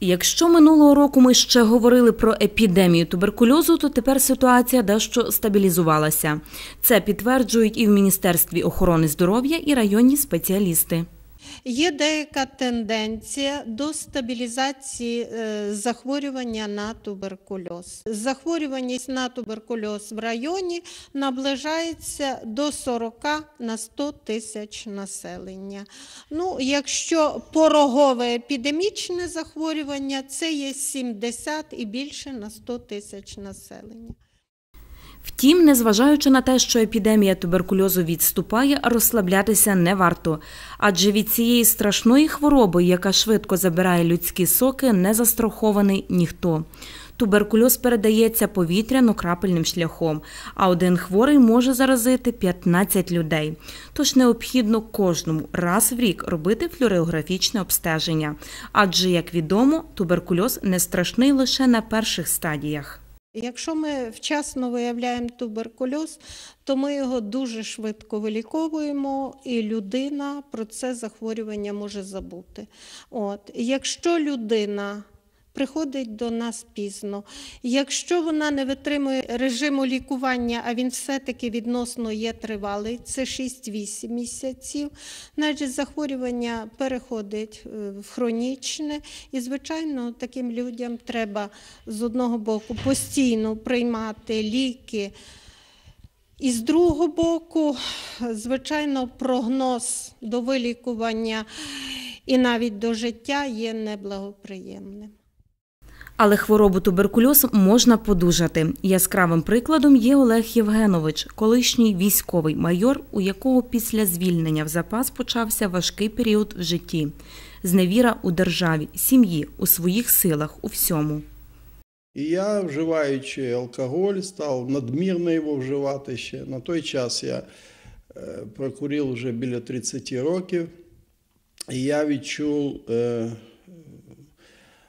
Якщо минулого року ми ще говорили про епідемію туберкульозу, то тепер ситуація дещо стабілізувалася. Це підтверджують і в Міністерстві охорони здоров'я, і районні спеціалісти. Є деяка тенденція до стабілізації е, захворювання на туберкульоз. Захворюваність на туберкульоз в районі наближається до 40 на 100 тисяч населення. Ну, якщо порогове епідемічне захворювання, це є 70 і більше на 100 тисяч населення. Втім, незважаючи на те, що епідемія туберкульозу відступає, розслаблятися не варто, адже від цієї страшної хвороби, яка швидко забирає людські соки, не застрахований ніхто. Туберкульоз передається повітряно-крапельним шляхом, а один хворий може заразити 15 людей. Тож необхідно кожному раз в рік робити флюорографічне обстеження. Адже, як відомо, туберкульоз не страшний лише на перших стадіях. Якщо ми вчасно виявляємо туберкульоз, то ми його дуже швидко виліковуємо, і людина про це захворювання може забути. От. Якщо людина приходить до нас пізно. Якщо вона не витримує режиму лікування, а він все-таки відносно є тривалий, це 6-8 місяців, значить захворювання переходить е, в хронічне. І, звичайно, таким людям треба з одного боку постійно приймати ліки. І з другого боку, звичайно, прогноз до вилікування і навіть до життя є неблагоприємним. Але хворобу туберкульоз можна подужати. Яскравим прикладом є Олег Євгенович, колишній військовий майор, у якого після звільнення в запас почався важкий період в житті, зневіра у державі, сім'ї, у своїх силах, у всьому. І я, вживаючи алкоголь, став надмірно його вживати ще. На той час я е, прокурив вже біля 30 років, і я відчув е,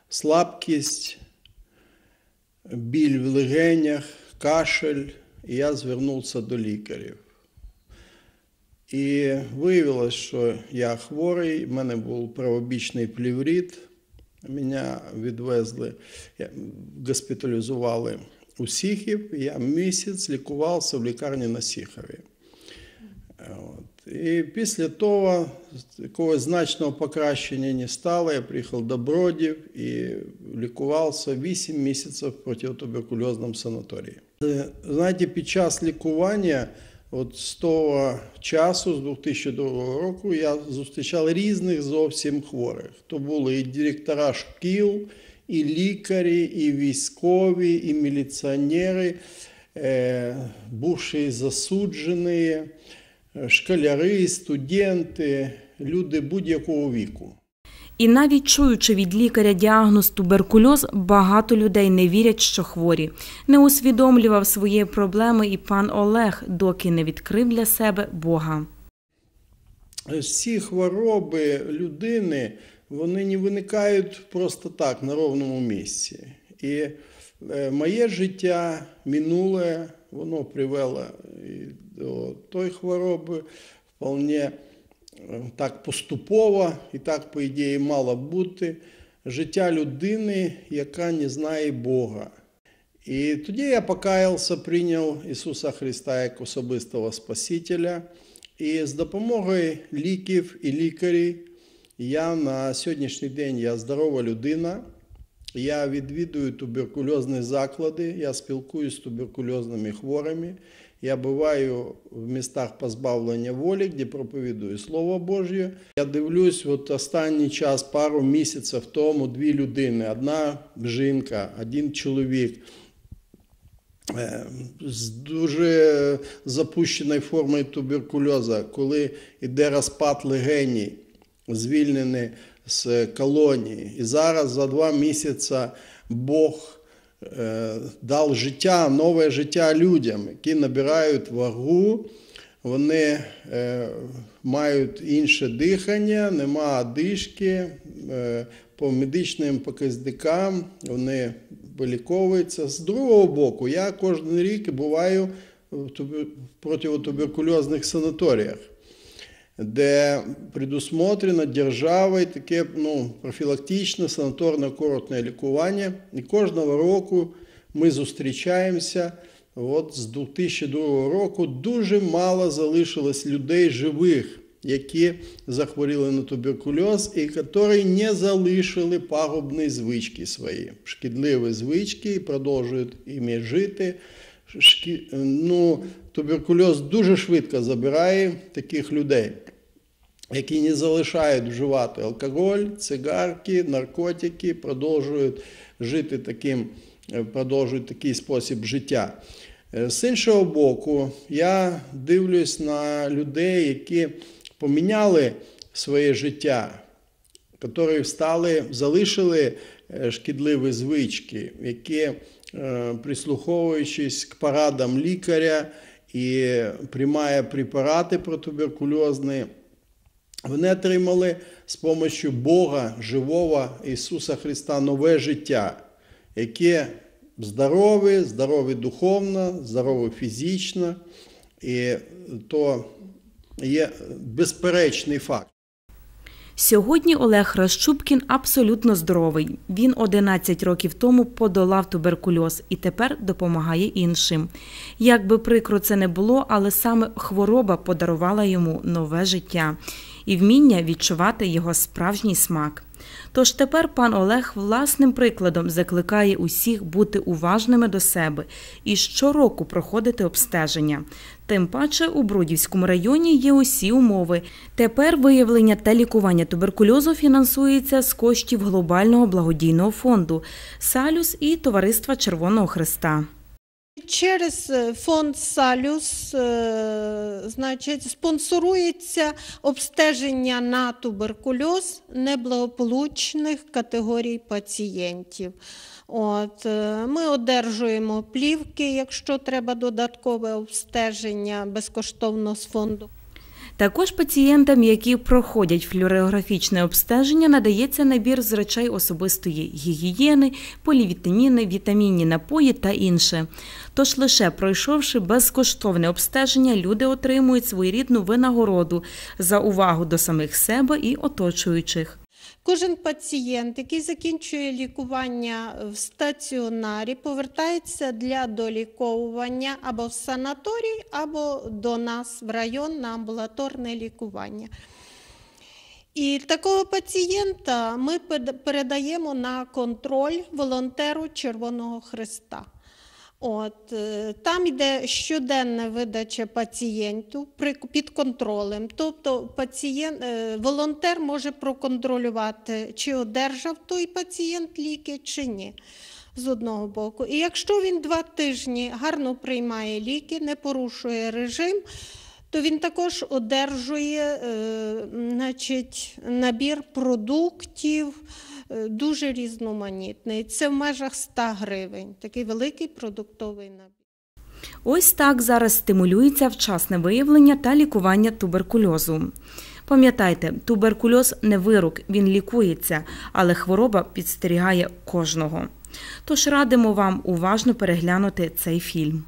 слабкість, біль в легенях, кашель, і я звернувся до лікарів. І виявилось, що я хворий, в мене був правобічний пліврит. Мене відвезли, госпіталізували у Сіхів. Я місяць лікувався в лікарні на Сіхові. І після того якогось значного покращення не стало. Я приїхав до Бродів і лікувався 8 місяців в протитуберкульозному санаторії. Знаєте, під час лікування, от з того часу, з 2002 року, я зустрічав різних зовсім хворих. То були і директора шкіл, і лікарі, і військові, і міліціонери, е, бувші засуджені школяри, студенти, люди будь-якого віку. І навіть чуючи від лікаря діагноз туберкульоз, багато людей не вірять, що хворі. Не усвідомлював свої проблеми і пан Олег, доки не відкрив для себе Бога. Всі хвороби людини вони не виникають просто так на ровному місці. І е, моє життя минуле, воно привело до тої хвороби вполне так поступово і так, по ідеї, мало бути життя людини, яка не знає Бога. І тоді я покаявся, прийняв Ісуса Христа як особистого Спасителя. І з допомогою ліків і лікарів я на сьогоднішній день я здорова людина. Я відвідую туберкульозні заклади, я спілкуюся з туберкульозними хворими. Я буваю в містах позбавлення волі, де проповідую Слово Божє. Я дивлюсь, от останній час, пару місяців тому, дві людини: одна жінка, один чоловік. Е, з дуже запущеною формою туберкульозу, коли йде розпад легені, звільнені з колонії. І зараз за два місяці Бог. Е, дав життя, нове життя людям, які набирають вагу, вони е, мають інше дихання, нема одишки, е, по медичним показникам вони виліковуються. З другого боку, я кожен рік буваю в протитуберкульозних санаторіях. Де предусмотрено державою таке ну, профілактичне санаторно-курортне лікування. І кожного року ми зустрічаємося. От з 2002 року дуже мало залишилось людей живих, які захворіли на туберкульоз і які не залишили пагубні звички свої, шкідливі звички і продовжують іми жити. Шкі... Ну, Туберкульоз дуже швидко забирає таких людей, які не залишають вживати алкоголь, цигарки, наркотики, продовжують жити таким, продовжують такий спосіб життя. З іншого боку, я дивлюсь на людей, які поміняли своє життя, які встали, залишили шкідливі звички, які, прислуховуючись к порадам лікаря і приймає препарати протуберкульозні, вони отримали з допомогою Бога, живого Ісуса Христа, нове життя, яке здорові, здорові духовно, здорові фізично, і то є безперечний факт. Сьогодні Олег Ращупкін абсолютно здоровий. Він 11 років тому подолав туберкульоз і тепер допомагає іншим. Як би прикро це не було, але саме хвороба подарувала йому нове життя і вміння відчувати його справжній смак. Тож тепер пан Олег власним прикладом закликає усіх бути уважними до себе і щороку проходити обстеження. Тим паче у Бродівському районі є усі умови. Тепер виявлення та лікування туберкульозу фінансується з коштів глобального благодійного фонду Салюс і Товариства Червоного Христа. Через фонд Салюс значить, спонсорується обстеження на туберкульоз неблагополучних категорій пацієнтів. От, Ми одержуємо плівки, якщо треба додаткове обстеження безкоштовно з фонду. Також пацієнтам, які проходять флюорографічне обстеження, надається набір з речей особистої гігієни, полівітаміни, вітамінні напої та інше. Тож лише пройшовши безкоштовне обстеження, люди отримують своєрідну винагороду за увагу до самих себе і оточуючих. Кожен пацієнт, який закінчує лікування в стаціонарі, повертається для доліковування або в санаторій, або до нас в район на амбулаторне лікування. І такого пацієнта ми передаємо на контроль волонтеру Червоного Христа. От, е, Там йде щоденна видача пацієнту під контролем. Тобто пацієнт, е, волонтер може проконтролювати, чи одержав той пацієнт ліки, чи ні. З одного боку. І якщо він два тижні гарно приймає ліки, не порушує режим, то він також одержує е, значить, набір продуктів. Е, дуже різноманітний. Це в межах 100 гривень, такий великий продуктовий набір. Ось так зараз стимулюється вчасне виявлення та лікування туберкульозу. Пам'ятайте, туберкульоз не вирок, він лікується, але хвороба підстерігає кожного. Тож радимо вам уважно переглянути цей фільм.